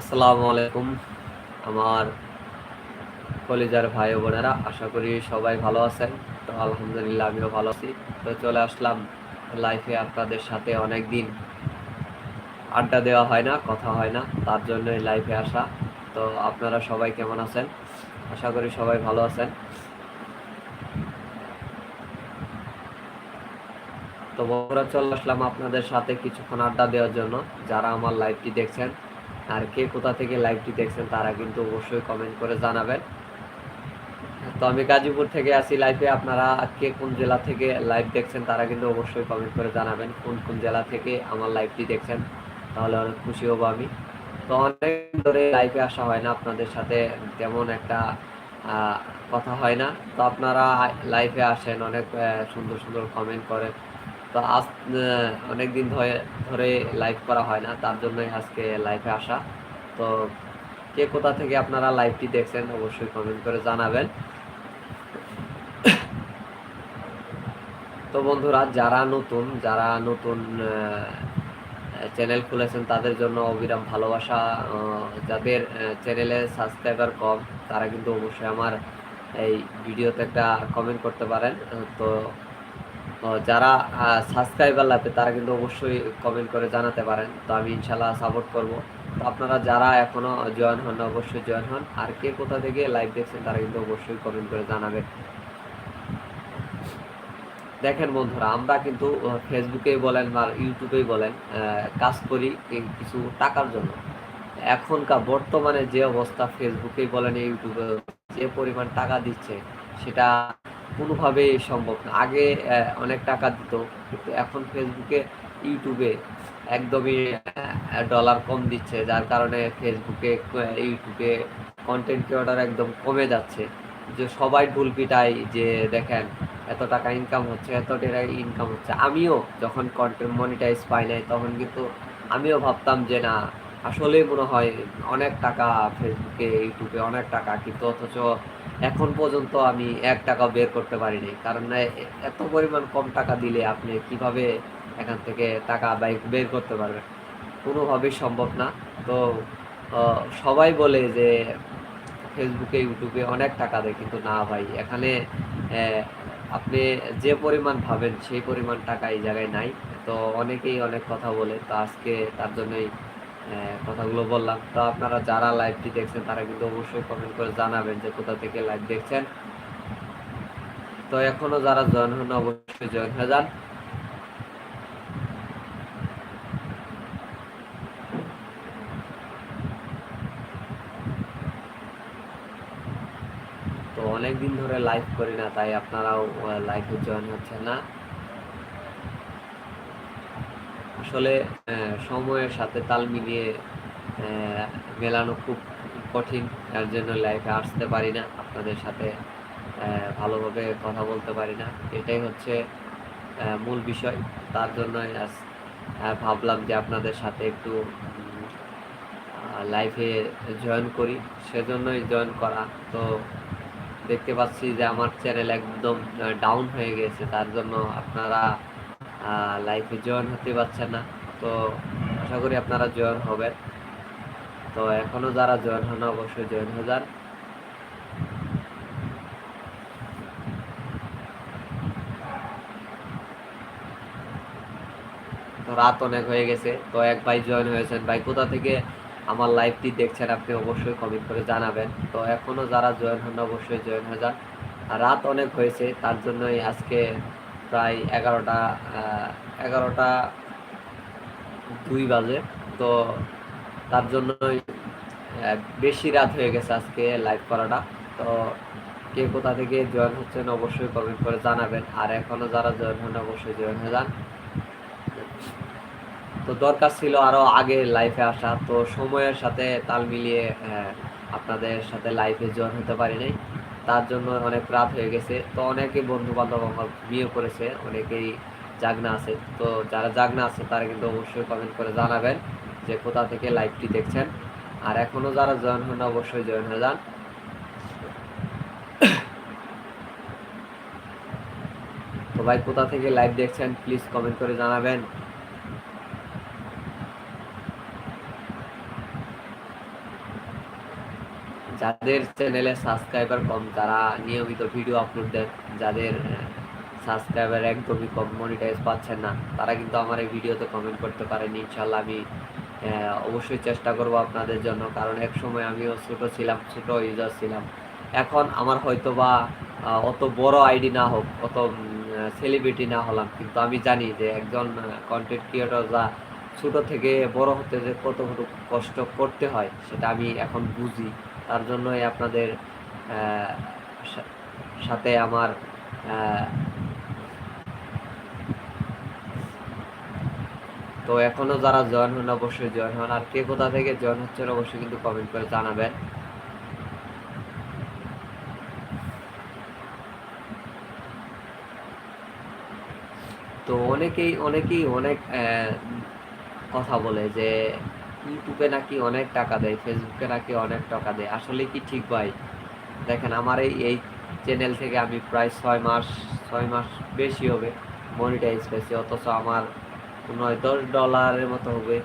আসসালামু আলাইকুম আমার কলিজার ভাই বোনেরা, আশা করি সবাই ভালো আছেন। তো আলহামদুলিল্লাহ আমিও ভালো আছি। তো চলে আসলাম লাইফে আপনাদের সাথে অনেক দিন আড্ডা দেওয়া হয় না, কথা হয় না, তার জন্যই লাইফে আসা। তো আপনারা সবাই কেমন আছেন? আশা করি সবাই ভালো আছেন। তো বন্ধুরা, চলে আসলাম আপনাদের সাথে কিছুক্ষণ আড্ডা দেওয়ার জন্য। যারা আমার লাইভটি দেখছেন আর কে কোথা থেকে লাইভটি দেখছেন তারা কিন্তু অবশ্যই কমেন্ট করে জানাবেন। তো আমি গাজীপুর থেকে আসি লাইভে আপনারা কে কোন জেলা থেকে লাইভ দেখছেন তারা কিন্তু অবশ্যই কমেন্ট করে জানাবেন, কোন কোন জেলা থেকে আমার লাইভটি দেখছেন তাহলে অনেক খুশি হব আমি। তো অনেক ধরে লাইভে আসা হয় না, আপনাদের সাথে তেমন একটা কথা হয় না। তো আপনারা লাইভে আসেন, অনেক সুন্দর সুন্দর কমেন্ট করেন। তো আজ অনেক দিন ধরে ধরে লাইভ করা হয় না, তার জন্যই আজকে লাইভে আসা। তো কে কোথা থেকে আপনারা লাইভটি দেখছেন, অবশ্যই কমেন্ট করে জানাবেন। তো বন্ধুরা, যারা নতুন যারা নতুন চ্যানেল খুলেছেন, তাদের জন্য অবিরাম ভালোবাসা। যাদের চ্যানেলে সাবস্ক্রাইবার কম, তারা কিন্তু অবশ্যই আমার এই ভিডিওতে একটা কমেন্ট করতে পারেন। তো যারা সাবস্ক্রাইবার লাগবে, তারা কিন্তু অবশ্যই কমেন্ট করে জানাতে পারেন। তো আমি ইনশাল্লাহ সাপোর্ট করব। তো আপনারা যারা এখনও জয়েন হন অবশ্যই জয়েন হন। আর কে কোথা থেকে লাইভ দেখছেন, তারা কিন্তু অবশ্যই কমেন্ট করে জানাবেন। দেখেন বন্ধুরা, আমরা কিন্তু ফেসবুকেই বলেন বা ইউটিউবেই বলেন কাজ করি কিছু টাকার জন্য। এখনকার বর্তমানে যে অবস্থা ফেসবুকেই বলেন ইউটিউবে যে পরিমাণ টাকা দিচ্ছে, সেটা কোনোভাবেই সম্ভব না। আগে অনেক টাকা দিত, কিন্তু এখন ফেসবুকে, ইউটিউবে একদমই ডলার কম দিচ্ছে, যার কারণে ফেসবুকে ইউটিউবে কন্টেন্ট ক্রিয়েটর একদম কমে যাচ্ছে। যে সবাই ঢুল পিটাই যে, দেখেন, এত টাকা ইনকাম হচ্ছে, এত টাকা ইনকাম হচ্ছে। আমিও যখন কন্টেন্ট মনিটাইজ পাই নাই, তখন কিন্তু আমিও ভাবতাম যে, না, আসলেই মনে হয় অনেক টাকা ফেসবুকে, ইউটিউবে অনেক টাকা, কিন্তু অথচ এখন পর্যন্ত আমি এক টাকা বের করতে পারিনি। কারণ এত পরিমাণ কম টাকা দিলে আপনি কীভাবে এখান থেকে টাকা বাইক বের করতে পারবেন? কোনোভাবেই সম্ভব না। তো সবাই বলে যে ফেসবুকে, ইউটিউবে অনেক টাকা দেয়, কিন্তু না ভাই। এখানে আপনি যে পরিমাণ ভাবেন, সেই পরিমাণ টাকা এই জায়গায় নাই। তো অনেকেই অনেক কথা বলে। তো আজকে তার জন্যই কথাগুলো বললাম। তো আপনারা যারা লাইভটি দেখছেন, তারা কিন্তু অবশ্যই কমেন্ট করে জানাবেন যে কোথা থেকে লাইভ দেখছেন। তো এখনও যারা জয়েন হন অবশ্যই জয়েন হয়ে যান। তো অনেক দিন ধরে লাইভ করি না, তাই আপনারাও লাইভে জয়েন হচ্ছে না। আসলে সময়ের সাথে তাল মিলিয়ে মেলানো খুব কঠিন। তার জন্য লাইফে আসতে পারি না, আপনাদের সাথে ভালোভাবে কথা বলতে পারি না। এটাই হচ্ছে মূল বিষয়। তার জন্যই আজ ভাবলাম যে আপনাদের সাথে একটু লাইফে জয়েন করি। সেজন্যই জয়েন করা। তো দেখতে পাচ্ছি যে আমার চ্যানেল একদম ডাউন হয়ে গেছে। তার জন্য আপনারা লাইভে জয়েন হতে পারছেন না। তো আশা করি আপনারা জয়েন হবেন। তো এখনও যারা জয়েন হন, অবশ্যই জয়েন হয়ে যান। তো রাত অনেক হয়ে গেছে। তো এক ভাই জয়েন হয়েছেন। ভাই, কোথা থেকে আমার লাইভটি দেখছেন আপনি অবশ্যই কমেন্ট করে জানাবেন। তো এখনও যারা জয়েন হন, অবশ্যই জয়েন হয়ে যান। রাত অনেক হয়েছে, তার জন্যই আজকে প্রায় এগারোটা এগারোটা দুই বাজে। তো তার জন্যই বেশি রাত হয়ে গেছে আজকে লাইভ করাটা। তো কে কোথা থেকে জয়েন হচ্ছেন অবশ্যই কমেন্ট করে জানাবেন। আর এখনও যারা জয়েন হন, অবশ্যই জয়েন হয়ে যান। তো দরকার ছিল আরও আগে লাইফে আসা। তো সময়ের সাথে তাল মিলিয়ে আপনাদের সাথে লাইফে জয়েন হতে পারি নাই। তার জন্য অনেক রাত হয়ে গেছে। তো অনেকে বন্ধু বান্ধব আমার বিয়ে করেছে অনেকেই জাগনা আছে। তো যারা জাগনা আছে, তারা কিন্তু অবশ্যই কমেন্ট করে জানাবেন যে কোথা থেকে লাইভটি দেখছেন। আর এখনও যারা জয়েন হন, অবশ্যই জয়েন হয়ে যান। তো ভাই, কোথা থেকে লাইভ দেখছেন প্লিজ কমেন্ট করে জানাবেন। যাদের চ্যানেলে সাবস্ক্রাইবার কম তারা নিয়মিত ভিডিও আপলোড দেন, যাদের সাবস্ক্রাইবার একদমই কম মনিটাইজ পাচ্ছেন না, তারা কিন্তু আমার এই ভিডিওতে কমেন্ট করতে পারেন ইনশাল্লাহ আমি অবশ্যই চেষ্টা করব আপনাদের জন্য, কারণ এক সময় আমিও ছোট ছিলাম, ছোট ইউজার ছিলাম। এখন আমার হয়তো বা অত বড় আইডি না হোক, অত সেলিব্রিটি না হলাম, কিন্তু আমি জানি যে একজন কন্টেন্ট ক্রিয়েটর যা ছোট থেকে বড় হতে যে কতটুকু কষ্ট করতে হয়, সেটা আমি এখন বুঝি। তার জন্যই আপনাদের সাথে আমার তো এখনও যারা জয়েন হন, অবশ্যই জয়েন হন। আর কে কোথা থেকে জয়েন হচ্ছেন, অবশ্যই কিন্তু কমেন্ট করে জানাবেন। তো অনেকেই অনেকেই অনেক কথা বলে যে ইউটিউবে নাকি অনেক টাকা দেয় ফেসবুকে নাকি অনেক টাকা দেয়। আসলে কি ঠিক ভাই? দেখেন, আমার এই এই চ্যানেল থেকে আমি প্রায় ছয় মাস ছয় মাস বেশি হবে মনিটাইজ পেয়েছি, অথচ আমার নয় দশ ডলারের মতো হবে।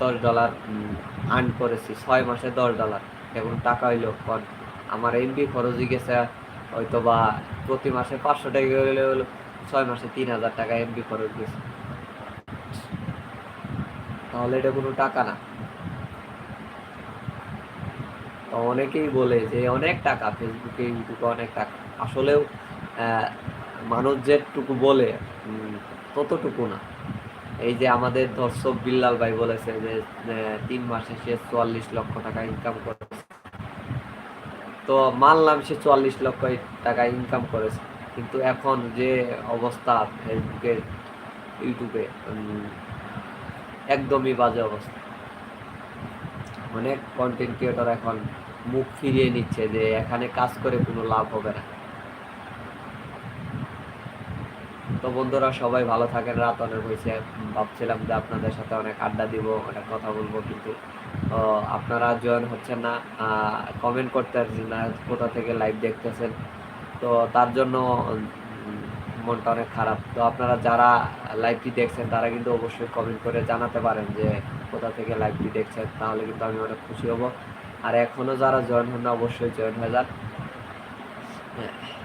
দশ ডলার আর্ন করেছি, ছয় মাসে দশ ডলার। এখন টাকা হইল আমার এমবি খরচই গেছে হয়তো বা প্রতি মাসে পাঁচশো টাকা হলে হলো ছয় মাসে তিন হাজার টাকা এমবি খরচ গেছে। তাহলে এটা কোনো টাকা না। তো অনেকেই বলে যে অনেক টাকা ফেসবুকে ইউটিউবে অনেক টাকা। আসলেও মানুষ যেটুকু বলে ততটুকু না। এই যে আমাদের দর্শক বিল্লাল ভাই বলেছে যে তিন মাসে সে চুয়াল্লিশ লক্ষ টাকা ইনকাম করেছে। তো মানলাম সে চুয়াল্লিশ লক্ষ টাকা ইনকাম করেছে। কিন্তু এখন যে অবস্থা ফেসবুকে ইউটিউবে একদমই বাজে অবস্থা। অনেক কন্টেন্ট ক্রিয়েটর এখন মুখ ফিরিয়ে নিচ্ছে যে এখানে কাজ করে কোনো লাভ হবে না। তো বন্ধুরা, সবাই ভালো থাকেন, রাত অনেক হয়েছে। ভাবছিলাম যে আপনাদের সাথে অনেক আড্ডা দিব, অনেক কথা বলব, কিন্তু আপনারা জয়েন হচ্ছেন না। কমেন্ট করতে পারছেন না, কোথা থেকে লাইভ দেখতেছেন। তো তার জন্য মনটা অনেক খারাপ। তো আপনারা যারা লাইভটি দেখছেন, তারা কিন্তু অবশ্যই কমেন্ট করে জানাতে পারেন যে কোথা থেকে লাইভটি দেখছেন, তাহলে কিন্তু আমি অনেক খুশি হব। আর এখনও যারা জয়েন হন না, অবশ্যই জয়েন হয়ে যান। হ্যাঁ।